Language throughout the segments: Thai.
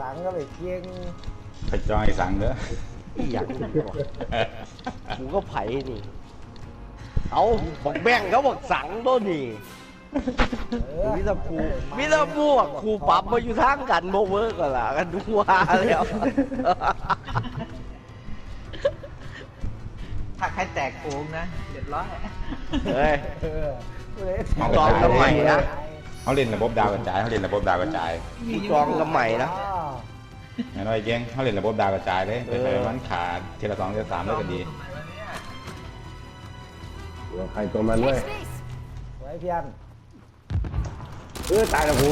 สังก็ไปเกียงไปจอยสั่งเด้ออีหยังวะกูก็ไผ่นี่ เอาบอกแบ่งเขาบอกสั่งตัวนี่เออมิตรภูมิตรภูอะครูปรับมาอยู่ทางกันโมเวิร์กกันล่ะกันดูว่าแล้วถ้าใครแตกโค้งนะเรียบร้อยเฮ้ย เออผู้ใดเอาจองกันใหม่นะ เขาเล่นระบบดาวกระจายเขาเล่นระบบดาวกระจายกูจองกับใหม่นะอ้าวเห็นว่าไอ้เก้งเขาเล่นระบบดาวกระจายเลยไปไปมันขาดทีละสองทีละสามแล้วก็ดีตัวใครตัวมันเว้ยไว้เพียนเออตายแล้วกู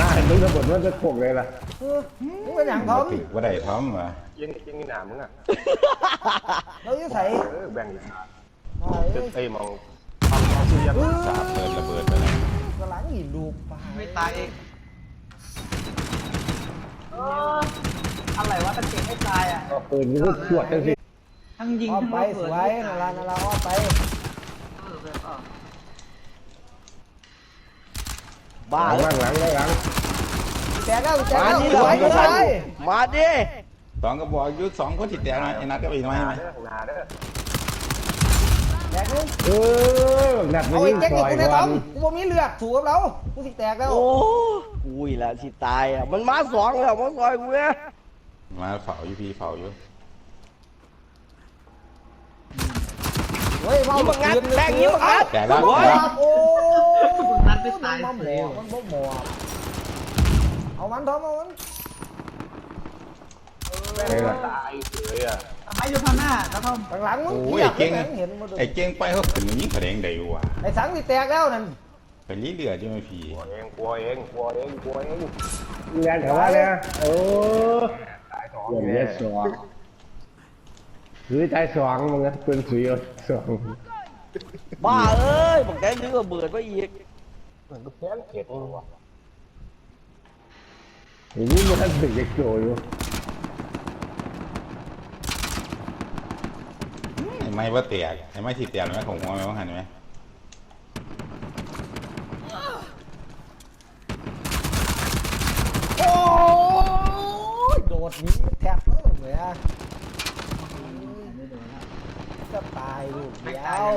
ตายมึงระเบิดมันจะโขกเลยล่ะเออมึงเป็นอย่างทอมถือว่าได้ทอมวะยังยังมีหนามมึงอะเราจะใส่เออแบ่งอ้าวตึเอ้กยไอ้มองฟังมองซื้อยังสาบเปิดระเบิดไปแล้วกำลังอีลูกไปไม่ตายเองเอออะไรวะตะเกียงไม่ตายอะก็ปืนกูขวดจังสิทั้งยิงอ้อมทั้งไประสเบิดวยนารานาราอ้อมไป เออเออเออบ้าหลังเอ้บ้ายงหลังได้หลังแตกแล้วแตกมาแล้วดิสวยเราสวยมาดิสองก็บอกยุดสองคนติดแตกนะไอ้นัดก็ไปทำไมหไหมนาเด้อหนาเด้อ แตกนึงเออหนักไปเอาไอ้ยิ่งแจ็คซนี่อยกูได้ก่ทออนมกูบ่มีเลือดถูกกับเรากูสิแตกแล้วโอ้อุ้ยละสิตายอะมันมาสองแล้วมาซอยกูเนี่ยมาเฝ้าอยู่พี่เฝ้าอยู่เฮ้ยเมายิงบังงัดแบงยิงบังงัดแต่แล้วโอ้ยโอ้ยมึงนัดไม่ตายมันเลบ่ยหมอมันบ่หมอเอามันทอมเอามัน เออตายเฉยอะ ทำไมอยู่ข้างหน้ากระท่อมข้างหลังมึงโอ้ยเหี้ยไอ้เก้งข้างหลังเห็นมาดูไอ้เก้งไปเขาขึ้นมายิงกระเด้งได้อยู่ว่ะไอ้สังสิแตกแล้วนั่นไปรีเลือดใช่ไหมพี่กลัวเองกลัวเองกลัวเองกลัวเองงานแถวว่าเนี่ยโอ้ตายสองเนี่ยสองคือใจสองมึงนะปืนสุยสองบ้าเอ้ยบอกแกนึกว่าเบิดไปอีกมันก็แค่เข็ดตัวอย่างนี้มันถึงจะโจอยู่ ไอ้ไม่ว่าแตกไอ้ไม่ที่แตกไหมของหัวไหมว่าหันไหมโอ้ยโดดหนี้แทบเออเลยอะจะตายลูกเดียว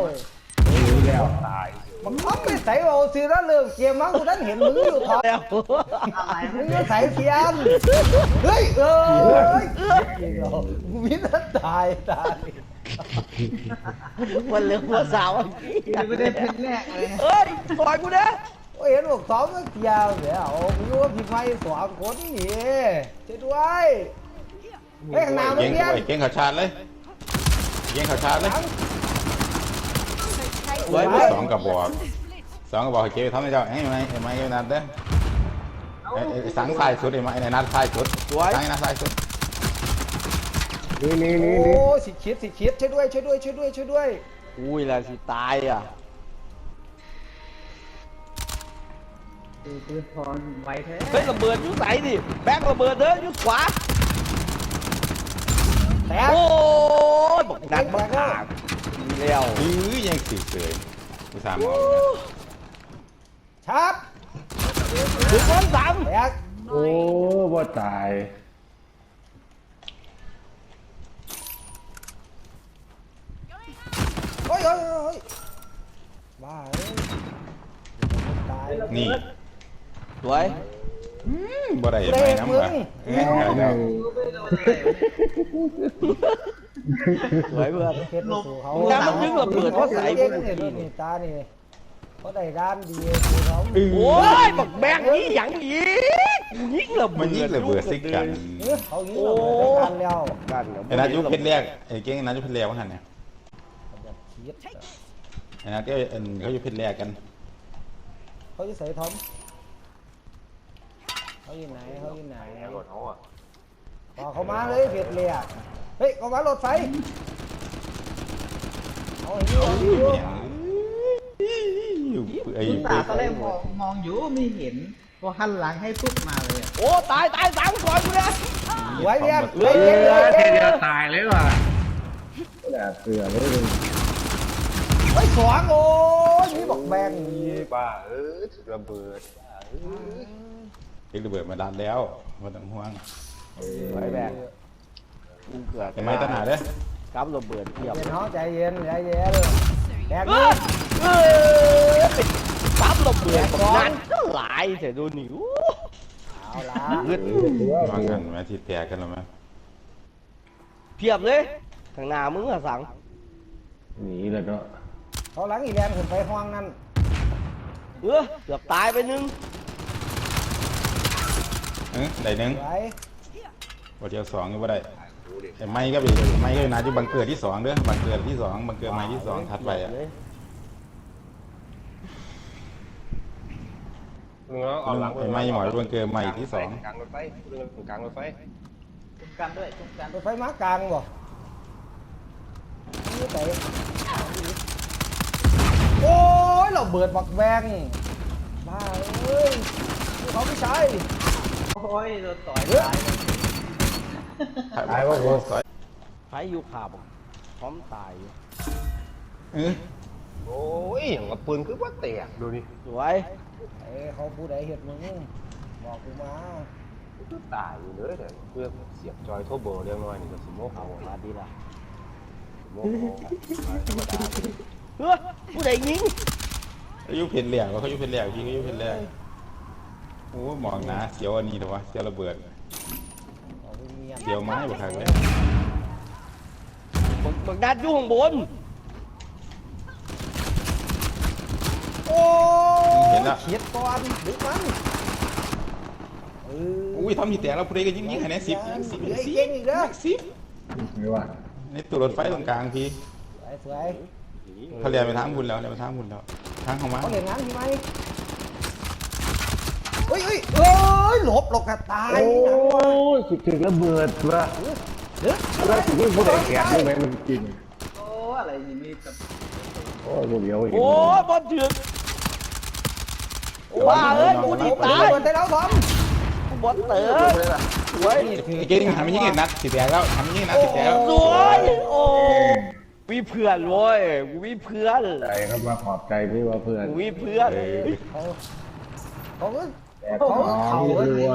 รู้แล้วตายมันท็อปไปใส่เอาสิแล้วเริ่มเกมมั้งกูนั่นเห็นมึงอยู่ท็อปแล้วอะไรมึงก็ใส่เทียนเฮ้ยเออเฮ้ยจริงเหรอมิตรตายตาย มันเหลือหัวสาวอะไม่ได้เพชรแรกเลยเอ้ยซอยกูนะโอ้ยเห็นบอกสองก็เทียวเดี๋ยวมึงรู้ว่าผิดไหมสองคนนี่ช่วยด้วยเฮ้ยข้างหน้ามึเก้งงเรียนไอ้เก้งเขาชาร์จเลยเก้งเขาชาร์จเลยสวยสองกระบอกสองกระบอกให้เก้ไปทำให้เจ้าไอ้ไม่ไอ้ไม่ไอ้นัดเด้อไอ้ไอ้สังสายสุดไอ้ไม่ไอ้นัดสายสุดสังไอ้นัดสายสุด นี่นี่นี่โอ้นี่สิคิดสิคิดช่วยด้วยช่วยด้วยช่วยด้วยช่วยด้วย อุ้ยละสิตายอะดูปืนพรไวแท้เฮ้ยระเบิดอยุ่ใสดิแบกระเบิดเด้ออยุ่ขวาแตก โอ้ยบอกหนักมากมีแล้วอื้อยังสืบเลยอุตส่าห์มองชับถึงคนสามแตกโอ้บ่ตาย โอ้ ยโอ้ยโอ้ยบ้าเอ้ยตายนี่สวยบ่ได้ไม่น้ำว่ะเงี้ยแล้วสวยเพื่อนเพชรสู่เขามึงน้ำมันยึดระเบิดเพราะใส่พวกมึงนี่นี่ตานี่เขาได้ด้านดีสู่เขาโอ้ยบอกแบกนี่อย่างอีกยิงระเบิดมันยิงระเบิดซิกันเอ้ยเขายิงเราเลยกันแล้วกันไอ้นัดยุคเพชรแรกไอ้เก้งนัดยุคเพชรแรกว่าหันเนี่ย คิดไอ้นัดก็เอ็นเขาอยู่เพชรแรกกันเขาจะใส่ทอมเขาอยู่ไหนเขาอยู่ไหนแหงรถเขาอะพอเขามาเลยเพชรเรียกเฮ้ยเขามารถไฟเอาไอ้นี่เอาไอ้นี่อยู่ไอ้คุณตาตอนแรกมองมองอยู่ไม่เห็นพอหันหลังให้ปุ๊บมาเลยอะโอ้ตายตายสามก่อนกูนะไว้เรียนเฮ้ไว้ยเรียนไว้เรียนเดียวตายเลยว่ะน่าเสือเลย ไว้สองโอ้ยนี่บอกแบงบ้าเออระเบิดเอคือระเบิดมาดันแล้วม่ต้งห่วงไว้แบกกูเกิดเห็นไหมตั้งหนาเด้อกับระเบิดเทียบเย็นเนาะใจเย็นใจเย็นแดกเออกับระเบิดนั้นก็หลายเสียดูนิ้วเอาละเลือดวางกันไหมที่แตกกันแล้วไหมเพียบเลยข้างหน้ามึงอะสังหนีเลยเนาะ เขาหลังอีแลนขึ้นไปห้องนั่นเออเกือบตายไปหนึงเออได้หนึ่งไหววันเดียวสองก็ไม่ได้ไอ้ไม้ก็ไปไม้ก็อยู่นาที่บังเกิดที่สองเด้อบังเกิดที่สองบังเกิดไม้ที่สองถัดไปอะมึงเอาหลังไอ้ไม้หมอบังเกิดไม้ที่สองกลางรถไฟเรื่องกลางรถไฟจุ่มกันด้วยจุ่มกันรถไฟมากลางบ่นี่ไปโอ้ยเราเบิดบักแบงบ้าเอ้ยเขาไม่ใช่โอ้ยโดนต่อยเฮ้ยตายตายว่าโอ้สอยไฟอยู่ขาบพร้อมตายอยู่เออโอ้ยอย่างกับปืนคือว่าแตกดูดิสวยเอ้ยเขาผู้ใดเห็ดมึงบอกกูมาคือตายอยู่เลยแต่เพื่อเสียบจอยโทรเบอร์เรียงน้อยนี่ก็สิโมกเอาเอามาดีละโมกเอาธรรมดา เฮ้ยผู้ใดยิงเขาอยู่เพนแหลกเขาอยู่เพนแหลกพี่เขาอยู่เพนแหลกโอ้มองนะเสียวอันนี้เถอะวะเสียวระเบิดบอกกูเมียนเสียวไม้บ่ทักเลยบักบักนัดอยู่ข้างบนโอ้เห็นแล้วเขียดก่อนหรือมันเอออุ้ยทำที่แตกแล้วผู้ใดก็ยิงยิงคะแนนสิบยิงสิบเหลืยิองอีกสิเก่บงอีกเด้อสิบไม่ว่าในตัวรถไฟตรงกลางพี่สวยสวย เขาเรียนไปทางบุญแล้วเรียนไปทางบุญแล้วทางเข้ามาเขาเห็นงานพี่ไหมเฮ้ยเฮ้ยเอ้ยหลบหลบกระตายโอ้หนังว่ะยสุดถึงระเบิดว่ะเด้อแล้วถึงผู้ใดแขกได้ไหมมันกินโอ้อะไรนี่มีกับโอ้ยเดี๋ยวเห็นโอ้ยบอลถึกว้าเอ้ยกูดีตายโดนได้แล้วสองบอลเต๋อสวยไอ้เกมทำไม่ยิงเห็นนัดสิแตกแล้วทำยิงนัดสิแตกแล้วสวยโอ้ วิเพื่อนเว้ยกูวิเพื่อนใจครับมาขอบใจพี่ว่าเพื่อนกูวิเพื่อนเออเขาเขาก็แต่เขาของเขารัวเรัว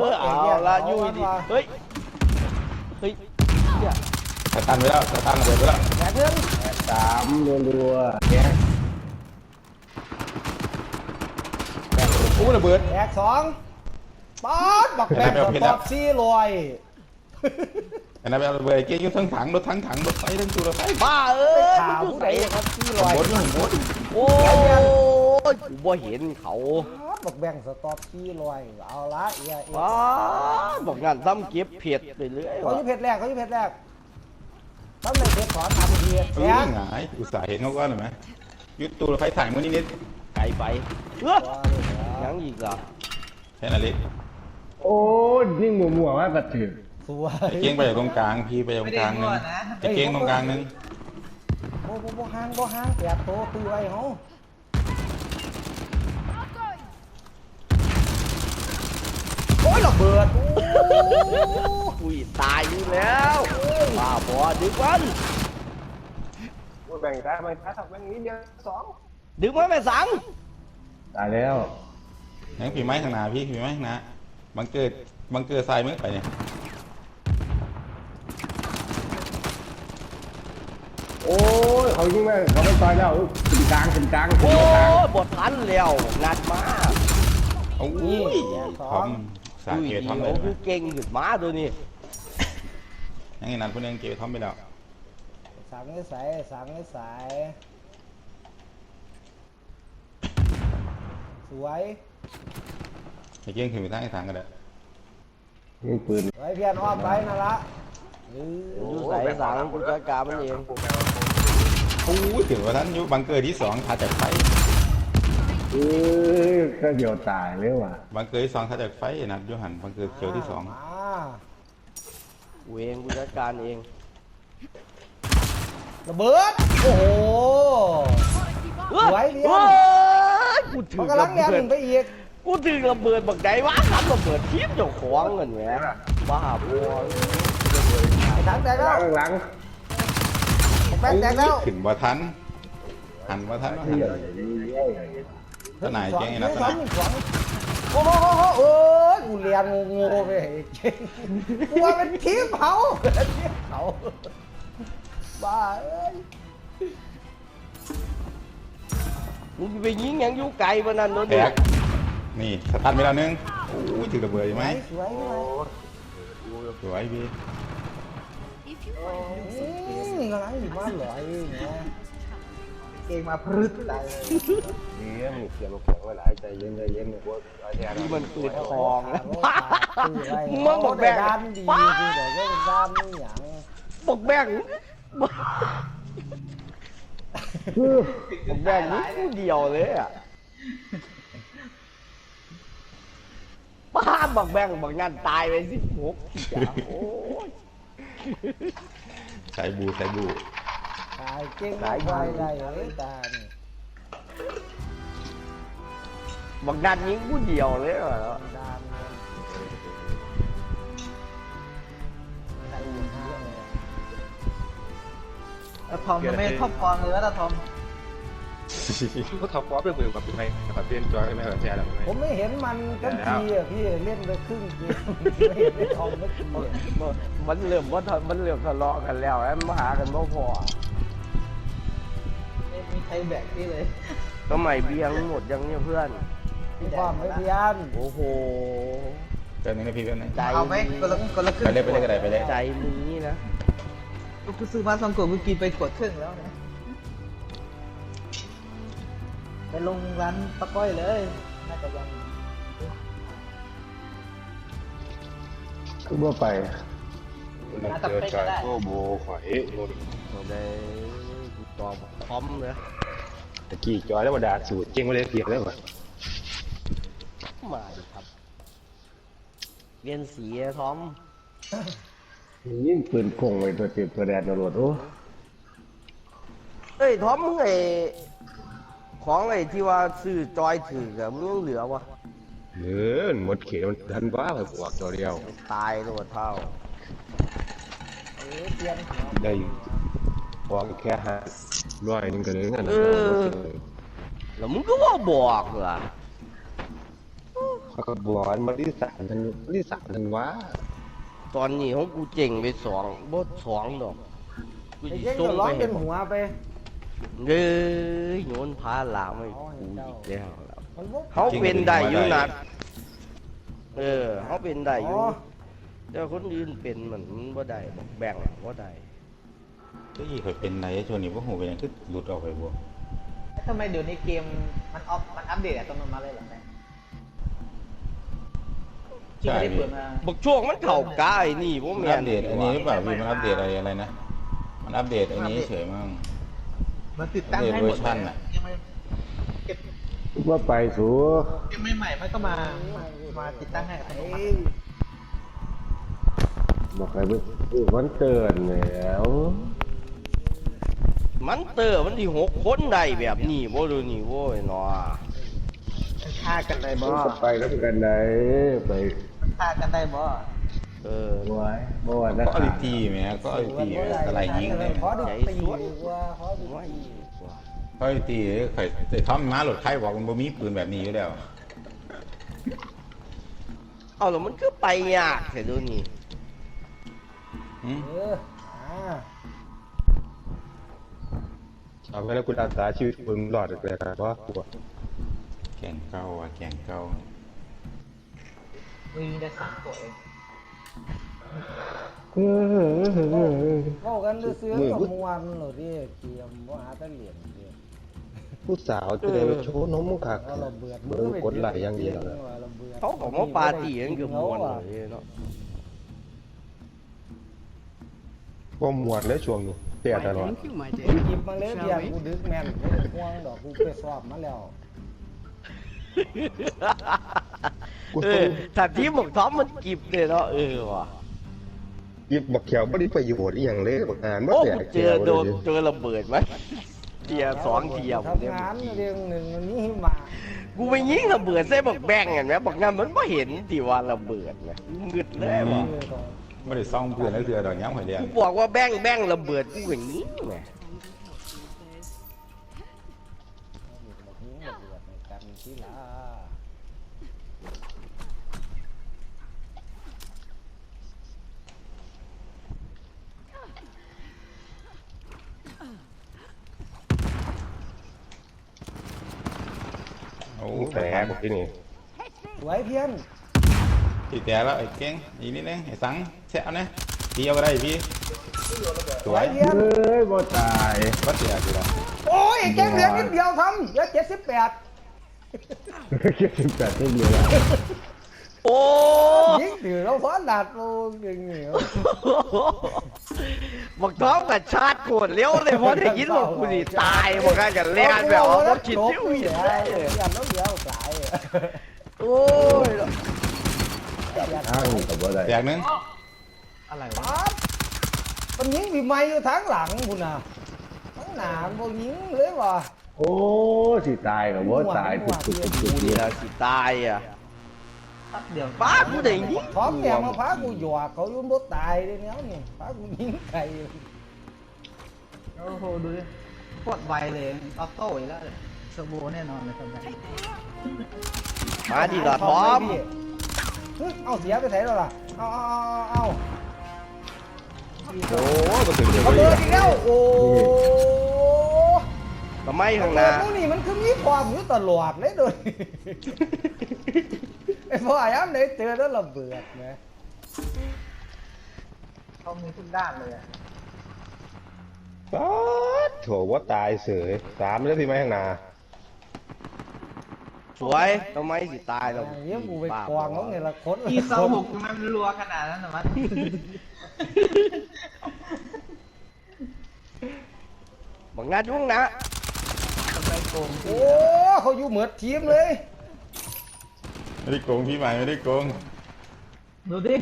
เออเอาละยุ่ยดิเฮ้ยเฮ้ยเนี่ยสตันไปแล้วสตันระเบิดไปแล้วแบกเงินสามรัวรัวแกอู้ระเบิดแบกสองป๊อดบักแบกเดี๋ยวสเดี๋ยวปอร์ตซี่ลอย อันนั้นเป็นระเบิดเกมยุ่งทั้งถังรถทั้งถังรถไฟทั้งตัวรถไฟบ้าเอ้ไปยข่ามึวงอยู่ผู้ไหใดนครับซี่ลข้างอยบนอยู่ข้างบนโอ้ยกูบ่เห็นเขาป๊อดบักแบกสปอร์ตซี่ลอยเอาละเอียเอียว้าบอกงานซ้ำเก็บเผ็ดไปเรื่อยเขาวะอยู่เพชรแรกเขาอยู่เพชรแรกต้องในเพชรสอนทำดีเอแบอกหงายอุตส่าห์เห็นเขาก่อนเห็นไหมยุดตัวรถไฟถ่ายมือนิดนิดไกลไปเฮ้ยยังอีกเหรอแค่นั้นเล็กโอ้ยนิ่งมัวมัวๆมากกระถือ สวยเก้งไปจากตรงกลางพี่ไปจากตรงกลางนึงไอ้เก้งตรงกลางนึงโอ้โหบ่ห่างบ่ห่างแปดโตตีไว้เฮาโอ้ยระเบิดโอ้อุ้ยตายอยู่แล้วบ้าบอดึงมันแบ่งได้ไหมถ้าทำแบ่งนี้เดียวสองดึงมันไปสังตายแล้วยังผีไม้ข้างหน้าพี่ผีไม้ข้างหน้าบังเกิดบังเกิดทรายมึงไปเนี่ย โอ้ยเขายิงแม่งเขาไม่ตายแล้วถึงกลางถึงกลางถึงโอ้กลางยบททันแล้วนัดมาโอ้ยทอมสาอุ้ยเกตเดีทอมยเลวยคือเก่งขึ้นมาตัวนี้ยังไงนั่นคนนึงเกตทอมไปแล้วสั่งให้ใส่สั่งให้ใส่สวยไอ้เก้งขึ้นไปทางไอ้ทางก็ได้ยิงปืนไว้เพียนอ้อมไปนั่นละ เอออยู่ใส่สังกูจัดการมันเองโอ้ยถือว่าท่านอยู่บังเกิดที่สองถัดจากไฟเอ้ยก็เดียวตายเลยว่ะบังเกิดที่สองถัดจากไฟนัดอยูหันบังเกิดเขียวที่สองมากูเองกูจัดการเองระเบิดโอ้โหสวยเรียนเฮ้ยกูถึมันงกำลัระงแนวเบิหดนึ่งไปอีกกูถึงระเบิดบักใดวะทำระเบิดทีมเจ้าของเงินแหมบ้าบอ ไอ้ถังแตกหแล้ลัวงหลังแป้งแตกแล้วขึ้นบ่ทันหันบ่ทันว่าหันเหี้ยทนายเก้งไอ้นัดทสอนายงสองโอ้โหโอ้โหโอ้ยกูเรียนงูงูไปไอ้เก่งกูว่าเป็นทีมเขาทีมเขาบ้าเอ้ยมึงไปยิงหยังอยู่ไกลปานนั้นโดนแตกนี่สตาร์ทไปแล้วนึงโอ้ยถือระเบิดอยู่ไหมสวยไหมสวยพี่ อืมกำลังอยู่บ้านเหรอไอ้เนี่ยเก่งมาพรึดตายเลยเยี่ยมเสียงแข็งไว้หลายใจเย็นใจเย็นกลัวอาแทนที่มันปืนทองแล้วมึงบอกแบงด้านดีจริงแต่ก็เป็นด้านนี่อย่างบอกแบงบอกแบ่งนี่กูเดียวเลยอะป้าบอกแบ่งบอกนั่นตายไปสิหกโอ้ย ใส่บูใส่บูตายเก่งได้ไวได้เลยตานี่บอกนั่นยิงกูเดียวเลยเหรอด้านเนี่ยได้ยินห้าเลยแล้วทอมมันไม่ครอบครองเลยว่าตาทอม ก็ท็อปฟอสเป็นมือกับเป็นไงนะครับเปลี่ยนจอยไม่เหรอแชร์แล้วไหมผมไม่เห็นมันกันทีอะพี่เล่นไปครึ่งเกมไม่เห็นได้ทอมไม่ทีอะมันเริ่มว่ามันเริ่มทะเลาะกันแล้วแล้วมาหากันบ่พอไม่มีใครแบกพี่เลยก็ไม่เบี้ยงหมดยังเนี่ยเพื่อนพี่ความไม่พยานโอ้โหเกินหนึ่งนาทีเกินหนึ่งใจเอาไหมคนละคนละครึ่ไปงเลยไปเลยก็ได้ไปเลยใจมึงนี่นะกูซื้อมาสองกดกูกินไปกดครึ่งแล้วนะ ลงร้านปะก้อยเลย น่าจะยังคือว่าไปน่าจะเป็นก็ได้โอ้โบข่อยโดนเราได้ตอบพร้อมเลยตะกี้จอยแล้วมาดาสูตรเจ๊งไม่ได้เพียงแล้ววะมาดิครับเรียนสีอะทอมยิ่งปืนคงไว้ตัวเต็มตัวแดนตำรวจโอ้เอ้ยทอมมึงไอ้ ของไอ้ที่ว่าซื้อจอยถือกับมึงยังเหลือวะเหลือหมดเขตมันทันว้าไปบวกตัวเดียว ตายตัวเท่าเออเปลี่ยนหัวได้บวกแค่ห้าร้อยหนึงก็เลยงั้นเออแล้วมึงก็ว่าบอกล่ะเขาก็บอกว่ามันที่สามทันที่สามทันว้าตอนนี้ของกูเจ๋งไปสองบ่สองดอกกูไอ้สิเจ๊งส่งจะร้อไปงให้เป็นหัวไป เอ้ยโยนพาหลามให้กูอีกแล้วล่ะมันบ่เขาเป็นได้อยู่นัดเออเขาเป็นได้อยู่แต่คนอื่นเป็นเหมือนบ่าได้บอกแบ่งบ่าได้เฮ้ยเคยเป็นไหนช่วงนี้พวกหูเป็นยังคือหลุดออกไปบวแล้วทำไมเดี๋ยวนี้เกมมันออฟมันอัปเดตอัตโนมัติเลยหรอแม่จริงไม่ได้เปิดมาบอกช่วงมันเข่ากายนี่บ่มันแม่อัปเดตอันนี้หรือเปล่าพี่มันอัปเดตอะไรอะไรนะ มันอัปเดตอันนี้เฉยมั่ง มันติดตั้งให้หมดเวอร์ชันน่ะยังไม่เก็บว่าไปสูเกมใหม่ๆมันก็มา มาติดตั้งให้อัตโนมัติบอกใครว่าวันเตือนแล้ว มันเตอร์มันที่หกคนได้แบบนี้บ่ดูนี่โว้ยเนาะมันฆ่ากันได้บ่มันก็ไปแล้วกันไหนไปมันฆ่ากันได้บ่เออไว้เมื่อวานนะก็อลิตีไหมก็อลิตีอะไรยิงเลยขอดูตีกว่าขอดูไม่ตีก็อลิตีเคยแต่ทอมม้าหลดไข่บอกมันบ่มีปืนแบบนี้อยู่แล้วเอาแล้วมันคือไปยากแท้ดูนี่หืมเอออ่าเอาไปแล้วคุณอาสาชีวิตคุณหลอดเลยครับว่ากลัวแกงเก่าอะแกงเก่ามีได้สามตัวเอง เข้ากันซื้อๆกับมวนหรือที่เกมว่าหาแตะเหรียญเดียวผู้สาวจะได้ไปโชว์นมขาดเอาเราเบื่อเบิ่งกดไหลอย่างเดียวนะเราบื่อเขาก็มาปาตี้กันเกือบหมดเลยเนาะก็หมวดแล้วช่วงนี้เตี้ยตลอดหยิบมาเลยเดียวกูดึกแม่นกูห่วงดอกกูไปสอบมาแล้วกูเอต้อถ้าที่บอกท้อมมันกิบเลยเนาะเออว่ะ หยิบบักเขียวไม่ได้ประโยชน์อหย่างเลยบักอ่านบ่โอ้แตกูกเจอโดนเจอระเบิดไหมเทียสองเทียผมเนี่ยทำงานเรื่องหนึ่งมันมีหิมากูไปยิงระเบิดใส่บักแบงเห็นไหมบักนั้นมันไม่เห็นที่ว่าระเบิดนะงึดเลยว่ะเออต้องไม่ได้ซ่องเพื่อนแล้วเถื่อดอกย้ำหอยเรียนกูบอกว่าแบงแบงระเบิดกูอย่างนี้แหมแบบนี้แบบในกันที่ละ ตกหมด ที่นี่สวยเพี้ยนตีแต่แล้วไอ้เก่งอีกนิดนึงไอ้สังแซะนะตีเอาก็ได้พี่สสววยยเพี้ยนเอ้ยบ่ตายก็เสียสิละโอ้ยแกงเหลือนิดเดียวทำเหลือเจ็ดสิบแปดเก็บสิบแปดที่เดียวแล้วโอ้ ยิงถือเราฟ้อนดาดโอ้ยเหนียวบักท้องกับชาติโกรธเลี้ยวเลยเพราะได้ยินว่ากูสิตายบักกันกันเล่นแบบว่าบ่คิดเที่ยวเสีเห็ยนได้เสียน้องเหลือสายโอ้ยทางกับบ่ได้แตกหนึงอะไรวะปั๊บมันยิงมีไม้อยู่ทางหลังคุณน่ะทั้งหนามบ่ยิงเลยว่ะโอ้สิตายกับบ่ตายทุกทุกทุกทุกกูนี่ละสิตายอะตัด เดียวป้ากูได้ยิงพร้อมแกมาพากูหยอกเขาอยุ่บ่ตายเลยเนี่ยนี่พากูยิงไก่โอ้โหดูดิโคตรไวเลยออโต้อีกแล้วเซอร์โบแน่นอนเลยครับเนี่ยมาดิละพร้อมเฮ้ยเอาเสียไปไหนแล้วล่ะเอาเอาเอาเอาโอ้ก็ถึงจะเอาบ่เบอได้ร์อีกแล้วโอ้ทำไมข้างหเบอน้าร์พวกนี้มันคือมีความอยู่ตลอดเลยโดย ไอ้พ่อไอ้ย้ำไหนเจอแล้วระเบิดนะเขามีทุกด้านเลยอะป๊าดโถว่าตายเสยสามแล้วพี่ไม้ข้างหน้าสวยทำไมสิตายเราเดี๋ยวกูไปกวางเขาเนี่ยละคนอีเซอร์หกทำไมมันรัวขนาดนั้นนะมันบังงานยุ่งนะ ทำไมโกงโอ้เขาอยู่เหมือนทีมเลย ไม่ได้โกงพี่ใหม่ไม่ได้โกงดูดิ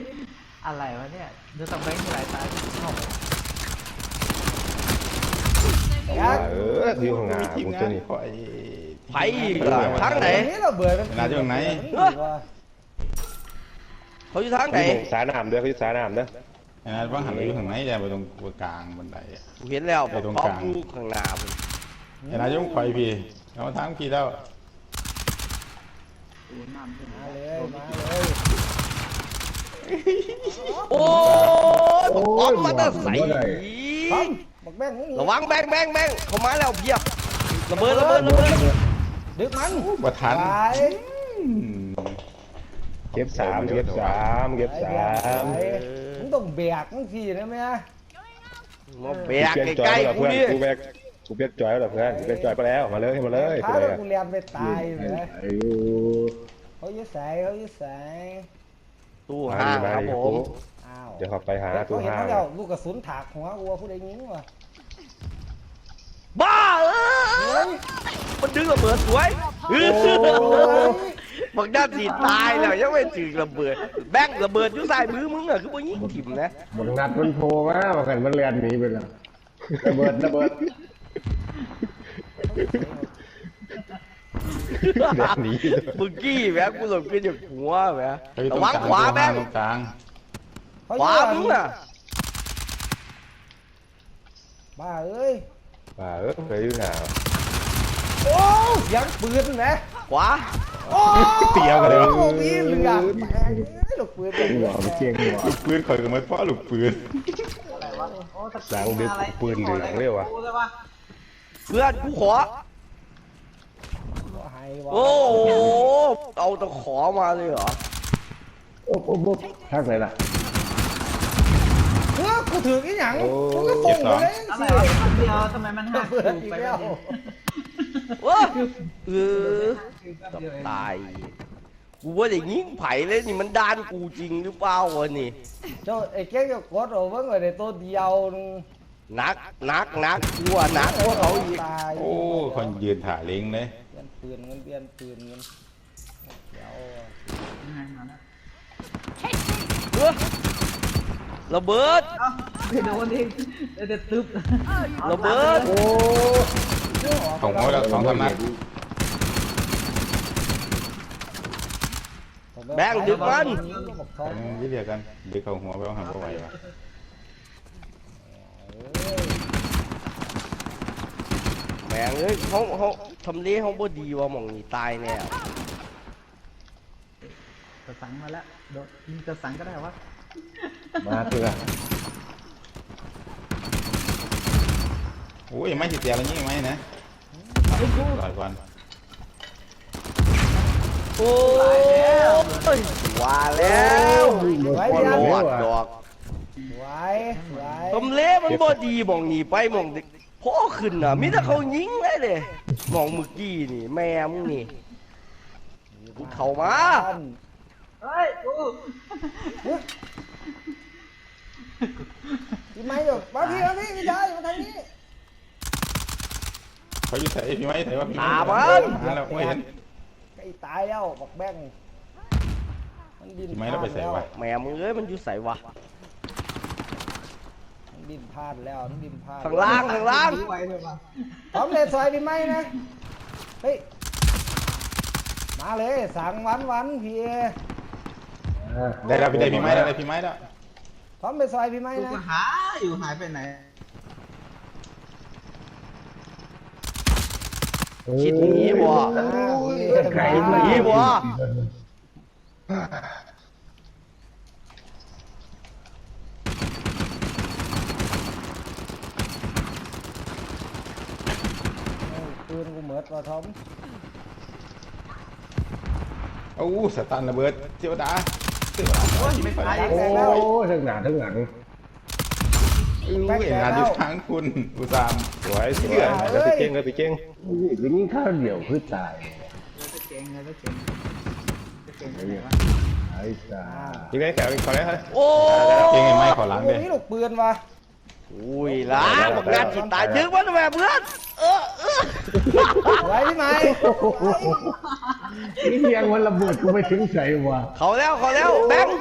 อะไรวะเนี่ยดูตำแหน่งหลายตาเอ้ายักเอออยู่ข้างหน้าทีมกูงาจะนนี่ขอไอ้ไผ่ล่ะทางไหนนี้ระเบิดมันเวลาอยู่ไหนเขาอยู่ทางไหนสายน้ำเด้อเขาอยู่สายน้ำเด้อไอ้นัดว่างหันไปอยู่ข้างไหนอย่าไปตรงกลางบันไดอะ กูเห็นแล้วไปตรงพร้อกมลางกูข้างหน้าผมไอ้นัดยุ่งคอยพี่เอามาทางพี่แล้วดูน้ำขึ้น มาเลยมาเลยโอ้ยบักพร้อมมาแตั้งใสพร้อมบักแบงค์ระวังแบงแบงแบงเขามาแล้วเพียบระเบิดระเบิดระเบิดดึกมันบ่ทันเก็บสามเก็บสามเก็บสามมึงต้องแบกทั้งทีนะแม่มาแบกใกล้ๆกูนี่ กูแบกกูเปลี่ยนจอยแล้วเพื่อนกูเปลี่ยนจอยไปแล้วมาเลยมาเลยพากูเลแล้วยกูเรียนไปตายเลยไอ้ยูเขาอยู่ใส่เขาอยู่ใส่ตู้มาห่างมาครับดิผมอ้าวเดี๋ยวเขาไปหาเขาตู้เห็นห้า เขาแล้วลูกกระสุนถากหัววัวผู้ใดยิงวะบ้าเอ้ยมันดึงระเบิดสวยเออบักด้านสีตายแล้วยังไม่ถึงระเบิด แบงระเบิดอยู่ใส่มือมึงอะคือมึงยิงถิ่มนะบนนัดมันโผล่มาว่ากันมันเรียนหนีไปแล้วระเบิดระเบิด เรียนหนีมึงกี้แบงกูหลงกินอย่างหัวแบงเขาอยู่ตรระงวังกลางขวาแบงตรงกลางเขาขวาอยู่มึงอะบ้าเอ้ยว่าเออเคยอยู่หนาวโอ้เสียังปืนนะขวาโอ้เตียวกันเลยวะโอ้มีเหลืองแม่งเอ้ยลูกปืนเก่งหัวมันเก่งหัวลูกปืนคอยกับมันเพราะลูกปืนอะไรวะโอ้ตะสางดึกปืนเหลืองเรียกว่ากู เลยวะเพื่อนกูขอให้วะโอ้โห เอาตะขอมาเลยเหรอ โอ้โหโอ้โหทางไหนล่ะเออกูถืออีหยังโอ้กูก็ส่งไปเลยอะไรสิวะคนเดียวทำไมมันหักเปิดถูกอีกไปแล้แล้ววเว้ยเออตตาย กูว่าอย่างนี้ไผ่เลยนี่มันด้านกูจริงหรือเปล่าวะนี่ เจ้าไอ้เก๊กจะกดเอาเพิ่งไว้ในตัวเดียวนึงห นักหนักหนักกูว่าหนักกว่าเขาอีกตายโอ้คนยืนถ่าเล็งเลยเปลี่ยนปืนเงินเปลี่ยนปืนเงินเดี๋ยวเฮ้ยระเบิดเอ้าไปโดนอีกเดี๋ยวจะตึ๊บระเบิดโอ้ของหัวเราสองสามนัดแบงค์ดึกมันบอกทองยี่เดียวกันดึกเข้าหัวไปว่าหันไปไหววะ ม่งเอ้ยเขาเขาทำเลเขาบ่ดีว่ะหมองนี่ตายแน่กระสังมาแล้วโดนยิงกระสังก็ได้วะมาเถอะโอ้ยไม่สิเตียแล้วยิ่งไหมนะไอ้กูต่อยก่อนโอ้ยว่าแล้วไว้บ่เพียรงอดดอกไว้ไว้ตำเละมันบ่ดีหมองหนีไปหมอง พ่อขึ้นน่ะมีแต่เขายิงเลยเด้หมองเมื่อกี้นี่ แม่มึงนี่มึงเข้ามาเฮ้ยกูพี่ไม้อยู่มาพี่มาพี่พี่ชายมาทางนี้เขาอยู่ใส่พี่ไม้ใส่ว่าพี่ตามันมาแล้วไม่เห็นไอ้ตายแล้วบักแบงมันบินพี่ไม้เราไปใส่วะแม่มึงเอ้ยมันอยู่ใส่วะมัน บินพลาดแล้วมันบินพลาดข้างล่างข้างล่างไว้เลยว่ะพร้อมเลยซอยพี่ไม้นะเฮ้ยมาเลยสั่งวันวันพี่ได้แล้วพี่ได้พี่ไม้แล้วได้พี่ไม้แล้วพร้อมไปซอยพี่ไม้กูนะก็หาอยู่หายไปไหนคิดหนีบ่อ่าพี่ไก่หนีบ่ ปืนกูเหมิดว่าทอมโอ้สตันระเบิดเจ้าดาเจ้าดาไม่ไปโอ้ทั้งหน้าทั้งหลังอู้เห็นงานอยู่ทางคุณอุตส่าห์สวยสวยแล้วไปเก่งแล้วไปเก่งนี่เป็นยิ่งข้าวเดียวคือตายเราจะเก่งเราจะเก่งจะเก่งอะไรวะไอ้ตายังไงแขวขอแล้วฮะโอ้เก่งไอ้ไม้ขอหลังกูเด้มีลูกปืนว่ะอุ้ยล้างบักงานสิตายถึงวันแม่เพื่อนเออเออ ไว้พี่ไม้นี่ยังวันระเบิดกูไม่ถึงใส่ว่ะเขาแล้วเขาแล้วแบงค์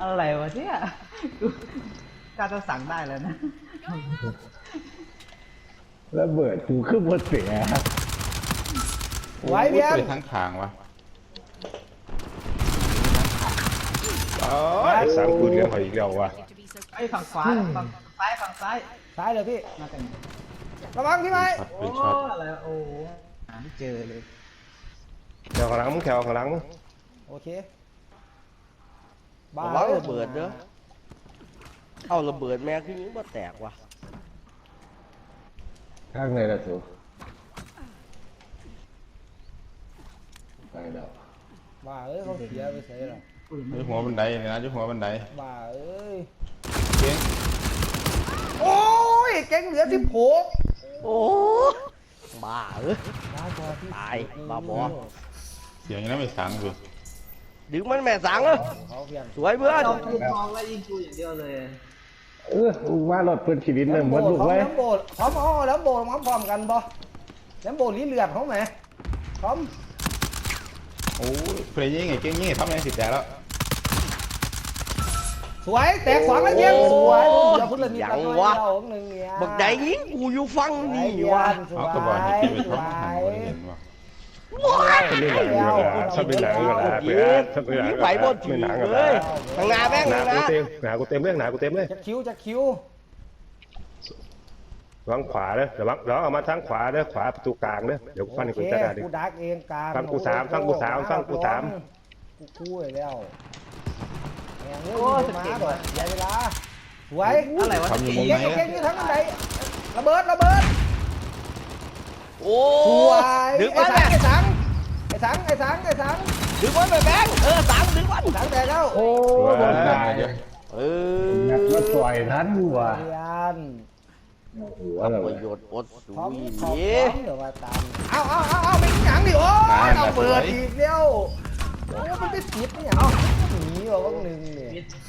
อะไรวะเนี่ยกูกล้าจะสั่งได้แล้วนะระเบิดกูขึ้นบนเสียไว้เพียงไปทั้งทางวะโอ้ยสามคูณเรื่องเขาอีกแล้วว่ะไอ้ฝั่งขวาฝั่งซ้ายฝั่งซ้ายซ้ายเลยพี่มาแต่ง ระวังพี่ไม้ช็อตโอ้เป็นช็อตอะไรวะโอ้หาไม่เจอเลยแขวข้างหลังมึงแขวข้างหลังมึงโอเคระวังระเบิดเด้อเอาระเบิดแม่ขึ้นยังบ่แตกว่ะข้างในละสูไปแล้วบ้าเอ้ยเขาเสียไปใส่หรออยู่หัวบันไดเลยนะอยู่หัวบันไดบ้าเอ้ยเก่งโอ้ยเก่งเหลือสิบหก โอ้บ้าเอ้ยตายกว่าที่ตายบ้าบอ เสียงยังไม่สังอยู่ดึงมันแม่สังเออเขาเพียงสวยเพื่อนเราปืนทองแล้วยิงกูอย่างเดียวเลยเออว่ารถปืนชีวิตเลยหมดลูกไว้พร้อมโบดพร้อมอ๋อแล้วโบดพร้อมพร้อมกันบ่แล้วโบดลิ้เลือดเขาไหมพร้อมโอ้ยเพลย์ยิงไงเก่งยิงไงทำยังสิแต่แล้ว สวยแตกสองแล้วเยี่ยมสวยเดี๋ยวพุ่นเลยมีกันน้อยเดียวหนึ่งเนี่ยบักใดยิงกูอยู่ฟังนี่สว่ะสวยเอากระบอกให้เก็บไปทำอาหารบริเวณวะไม่หนังก็ละชอบเป็นหนังก็ละเพื่อนชอบเป็นหนังไปบนถือเลยทางหน้าแบงค์หนาทางหกูน้าเต็มหนากูเต็มเลยหนากูเต็มเลยจะคิ้วจะคิ้วระวังขวาเด้อระวังระวังเอามาทางขวาเด้อขวาประตูกลางเด้อเดี๋ยวกูฟันให้กูโอเคจะได้ดิกูดักเองกลางฟังกูสามฟังกูสามฟังกูสามกูกู้ไว้แล้ว แม่งเอ้ยมาบ่ใหญ่เวลาสวยอะไรวะทำอยู่มุมเก่ไหนงเก่งอยู่ทั้งนั้นไหนระเบิดระเบิดโอ้สวยดึงไอ้มันสัแม่งไอ้สังไอ้สังไอ้สังไอ้สังดึงมันไปแบงค์เออสังดึงมันสังแต่แล้วโอ้โดนตายเองัดอมาต่อยทันว่ะเรียนหัวเราประโยชน์อดสูพร้อมยพร้อมนี่เดี๋ยวมาตามเอาเอาเอาเอาไม่หยังดิโอ้ยเอาเปิดอีกเดียวโอ้มันไปติดเนี่ยเอาหนีว่ะวันหนึ่ง เนี่ย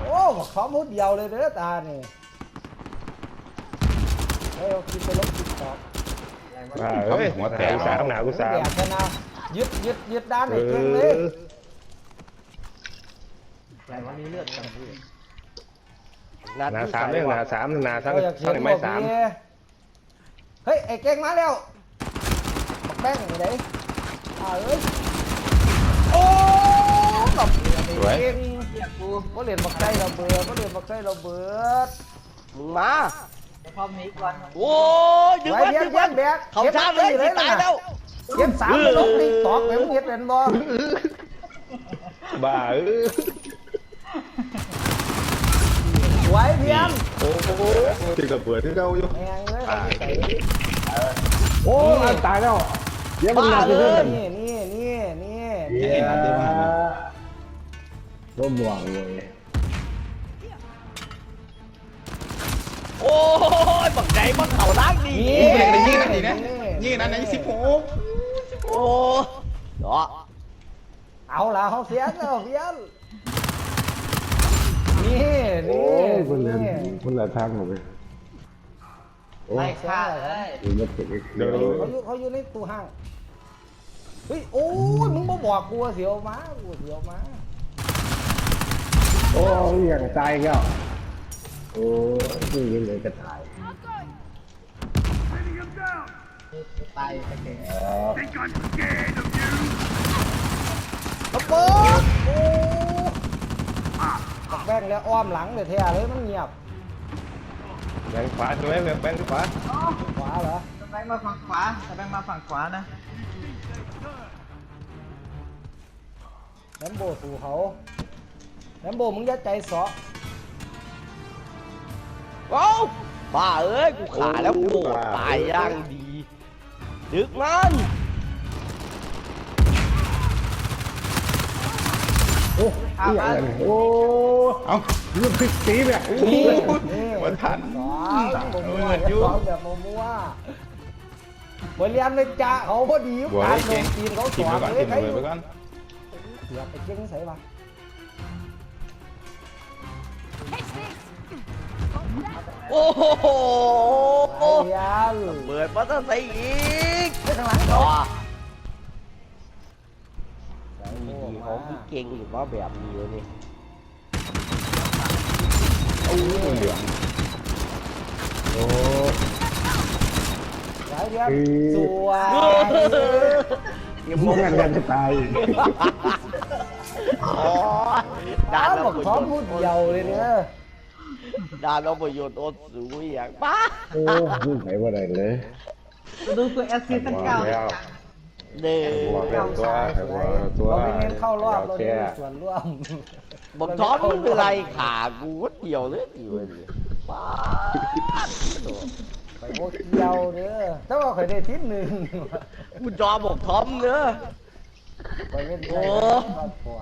โอ้ขอมุดเดียวเลยเด้อตาเนี่ยเฮ้ยเอาคิดไปลบคิดต่อว่าเอ้ยหนากูสามหนากูสามแบกกันนะยึดยึดยึดด้านเอไอ้เก่งเลยออะไรวะนี่เลือดจังเลยหนาสามเรื่องหนาสามหนาทั้งเราอยากเห็ทั้นงบไม้อกสามพี่เฮ้ยไอ้เก่งมาแล้วบักแป้งอยู่ไหนอ่าเอ้ยโอ้แบบเก่งเรีย กกูก็เรียนบักไส้เราเบื่อก็เรียนบักไส้เราเบื่อมึงมาจะพร้อมนี้ก่อนโอ้ยดึงไว้มันเบี้ยดึงเบี้มัยนแบกเขาชาเลยสิตายแล้วเก็บสามไปลบติ๊กตอกไปมึงเห็นเป็นบ่บ้าเออไว้เพียงโอ้โหถึงระเบิดที่เราอยู่แหงเลยเอาไปใส่โอ้ยตายแล้วเดี๋ยวมันหนักจะขึ้นนี่นี่นี่นี่ แค่นั้นเดียวมาร่มหวังเลยโอ้ยบักใจบักเข่าล้างดียิงไปเลยยิงนั่นดีนะยิงนั่นในสิบหกโอ้เนาะเอาละเขาเสียงแล้วเสียงนี่โอ้นี่ยคนละนี่คนละทางหมดเลยโอ้ไล่ยฆ่าเลยดูมันติดเดี๋ยวเขาอยู่เขาอยู่ในตู้ห้างเฮ้ยโอ้ยมึงมาบอกกูว่าเสียวมากูเสียวมา โอ้ยอย่างตายก็โอ้ยนี่ยังเลยกระต่ายตายไปแก่อ๋อระเบิดโอ้ตักแบงแล้วอ้อมหลังเลยแท้เลยมันเงียบแบงขวาใช่ไหมแบงขวาขวาเหรอสแบงมาฝั่งขวาสแบงมาฝั่งขวานะแลมโบสู่เขา แลมโบมึงอย่าใจเสาะโอ้บ้าเอ้ย กูขาแล้วโง่ตายย่างดี ดึกมัน โอ้ยอย่างนั้นโอ้ยเอาลูกพริกตีแบบนี่นี่วันทันสองบ่มัวอย่าสองแบบมัวๆบริเรียนเลยจ้าเขาพอดีบัวการไอ้ลเก่งงทีมเขาสกินอไปนก่อนเลกิยนใครไปก่อนเสือไปเก่งใส่มา โอ้โหยันเปิดมาตั้งแต่อีกไปข้างหลังเนาะใส่โม่มีมาพี่เก่งหรือว่าแบบนี้วะนี่โอ้ยเหลืองโอ้สายเดียวสวยเก็บพงวกงนั้นกันจะตายอ๋อด้านเราพร้อมพูดเดียวเลยเด้อ ด้านเราประโยชน์อดสูงอย่างป้าโอ้ยไหนว่าไหนเลยดูตัวแอสซิสต์เก่าแล้วเด้บอกอแล้วตัวตัวเราไปเน้นเข้ารอบเราแค่เน้นส่วนร่วมบอกท้อนมึงเป็นไรขากูก็เกี่ยวเลยอยู่เลยป้าไปโบเดียวเด้อแต่ว่าเคยได้ทิศหนึ่งกูจอบอกท้อมเนอะไปเป็นใจโอ้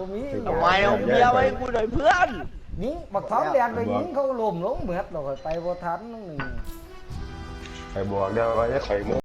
ครอบครัวกูมีทำไมเอาเมียไว้กูหน่อยเพื่อนยิงบักท้อมแดนไปยิงเขาล่มลงเหมือดเราไปโบทันนึงหนึ่งไอ้บอกเดี๋ยวก็จะไข่หมู